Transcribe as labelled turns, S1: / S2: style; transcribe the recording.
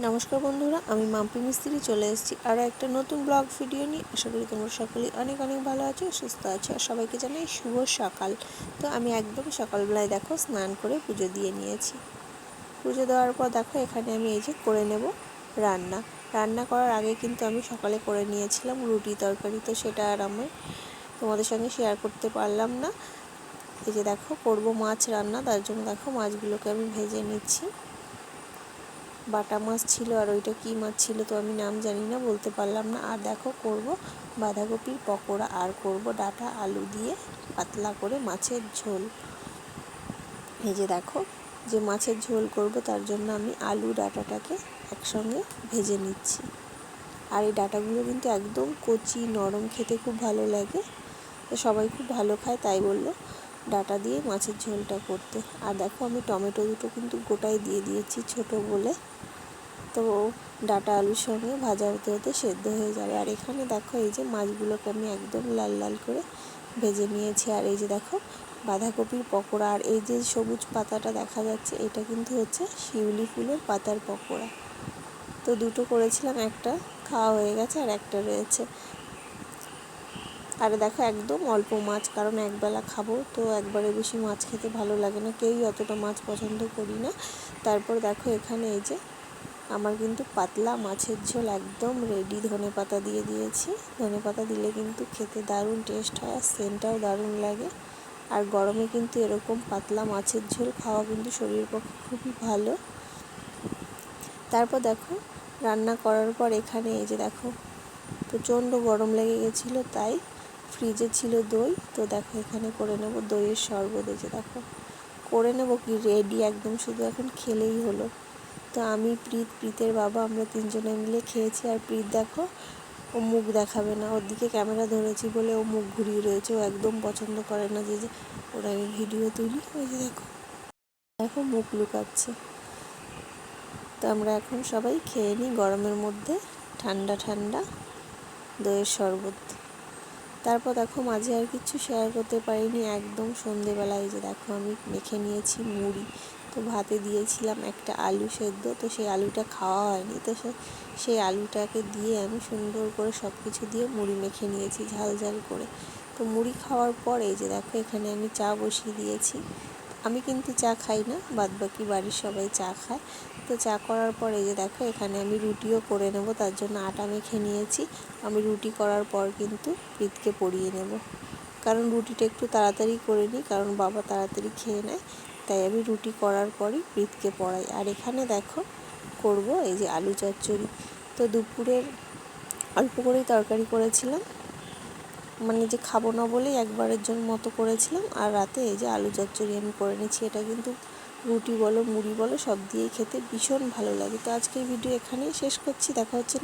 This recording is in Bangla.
S1: নমস্কার বন্ধুরা, আমি মাম্পি মিস্ত্রি চলে এসেছি আরও একটা নতুন ব্লগ ভিডিও নিয়ে। আশা করি তোমরা সকলেই অনেক অনেক ভালো আছো, সুস্থ আছো, আর সবাইকে জানাই শুভ সকাল। তো আমি একদম সকালবেলায় দেখো স্নান করে পুজো দিয়ে নিয়েছি। পুজো দেওয়ার পর দেখো এখানে আমি এই যে করে নেব রান্না। রান্না করার আগে কিন্তু আমি সকালে করে নিয়েছিলাম রুটি তরকারি, তো সেটা আর আমি তোমাদের সঙ্গে শেয়ার করতে পারলাম না। এই যে দেখো করব মাছ রান্না, তার জন্য দেখো মাছগুলোকে আমি ভেজে নিচ্ছি। বাটা মাছ ছিল আর ওইটা কী মাছ ছিল তো আমি নাম জানি না, বলতে পারলাম না। আর দেখো, করব বাঁধাকপির পকোড়া আর করব ডাটা আলু দিয়ে পাতলা করে মাছের ঝোল। এই যে দেখো, যে মাছের ঝোল করব তার জন্য আমি আলু ডাটাটাকে একসঙ্গে ভেজে নিচ্ছি। আর এই ডাটাগুলো কিন্তু একদম কচি, নরম, খেতে খুব ভালো লাগে। তো সবাই খুব ভালো খায়, তাই বলল। ডাটা দিয়ে মাছের ঝোলটা করতে। আর দেখো আমি টমেটো দুটো কিন্তু গোটাই দিয়ে দিয়েছি ছোট বলে। তো ডাটা আলুর সঙ্গে ভাজা হতে হতে সেদ্ধ হয়ে যাবে। আর এখানে দেখো এই যে মাছগুলোকে আমি একদম লাল লাল করে ভেজে নিয়েছি। আর এই যে দেখো বাঁধাকপির পকোড়া আর এই যে সবুজ পাতাটা দেখা যাচ্ছে, এটা কিন্তু হচ্ছে শিউলি ফুলের পাতার পকোড়া। তো দুটো করেছিলাম, একটা খাওয়া হয়ে গেছে আর একটা রয়েছে। আর দেখো, একদম অল্প মাছ, কারণ একবেলা খাব, তো একবারে বেশি মাছ খেতে ভালো লাগে না। কেউই অতটা মাছ পছন্দ করি না। তারপর দেখো, এখানে এই যে আমার কিন্তু পাতলা মাছের ঝোল একদম রেডি ধনে পাতা দিয়ে দিয়েছি। ধনে পাতা দিলে কিন্তু খেতে দারুণ টেস্ট হয় আর সেন্টটাও দারুণ লাগে। আর গরমে কিন্তু এরকম পাতলা মাছের ঝোল খাওয়া কিন্তু শরীরের পক্ষে খুবই ভালো। তারপর দেখো, রান্না করার পর এখানে এই যে দেখো, প্রচণ্ড গরম লেগে গেছিল, তাই ফ্রিজে ছিল দই, তো দেখো এখানে করে নেব দইয়ের শরবত, এই দেখো। করে নেব কি? রেডি একদম শুধু এখন খেলেই হলো। তো আমি প্রীত, প্রীতের বাবা, আমরা তিনজনে মিলে খেয়েছি। আর প্রীত দেখো, ও মুখ দেখাবে না। ওর দিকে ক্যামেরা ধরেছি বলে ও মুখ ঘুরিয়ে রয়েছে। ও একদম পছন্দ করে না যে যে, ওরা আমি ভিডিও তুলি। ওই যে দেখো দেখো মুখ লুকাচ্ছে। তো আমরা এখন সবাই খেয়ে নিই গরমের মধ্যে ঠান্ডা ঠান্ডা দইয়ের শরবত। তারপর দেখো মাঝে আর কিছু শেয়ার করতে পারিনি। একদম সন্ধেবেলায় যে দেখো আমি মেখে নিয়েছি মুড়ি। তো ভাতে দিয়েছিলাম একটা আলু সেদ্ধ, তো সেই আলুটা খাওয়া হয়নি। তো সেই আলুটাকে দিয়ে আমি সুন্দর করে সব কিছু দিয়ে মুড়ি মেখে নিয়েছি ঝাল ঝাল করে। তো মুড়ি খাওয়ার পরে যে দেখো এখানে আমি চা বসিয়ে দিয়েছি। আমি কিন্তু চা খাই না, বাদবাকি বাড়ির সবাই চা খায়। তো চা করার পর এই যে দেখো, এখানে আমি রুটিও করে নেব, তার জন্য আটা মেখে নিয়েছি। আমি রুটি করার পর কিন্তু প্রীতকে পরিয়ে নেব। কারণ রুটিটা একটু তাড়াতাড়ি করে নিই, কারণ বাবা তাড়াতাড়ি খেয়ে নেয়। তাই আমি রুটি করার পরই প্রীতকে পড়াই। আর এখানে দেখো, করব এই যে আলু চচ্চড়ি। তো দুপুরের অল্প করেই তরকারি করেছিলাম। মানে যে খাব না বলেই একবারের জন্য মতো করেছিলাম। আর রাতে এই যে আলু চচ্চড়ি আমি করে নিচ্ছি, এটা কিন্তু রুটি বলো, মুড়ি বলো, সব দিয়েই খেতে ভীষণ ভালো লাগে। তো আজকের ভিডিও এখানেই শেষ করছি, দেখা হচ্ছে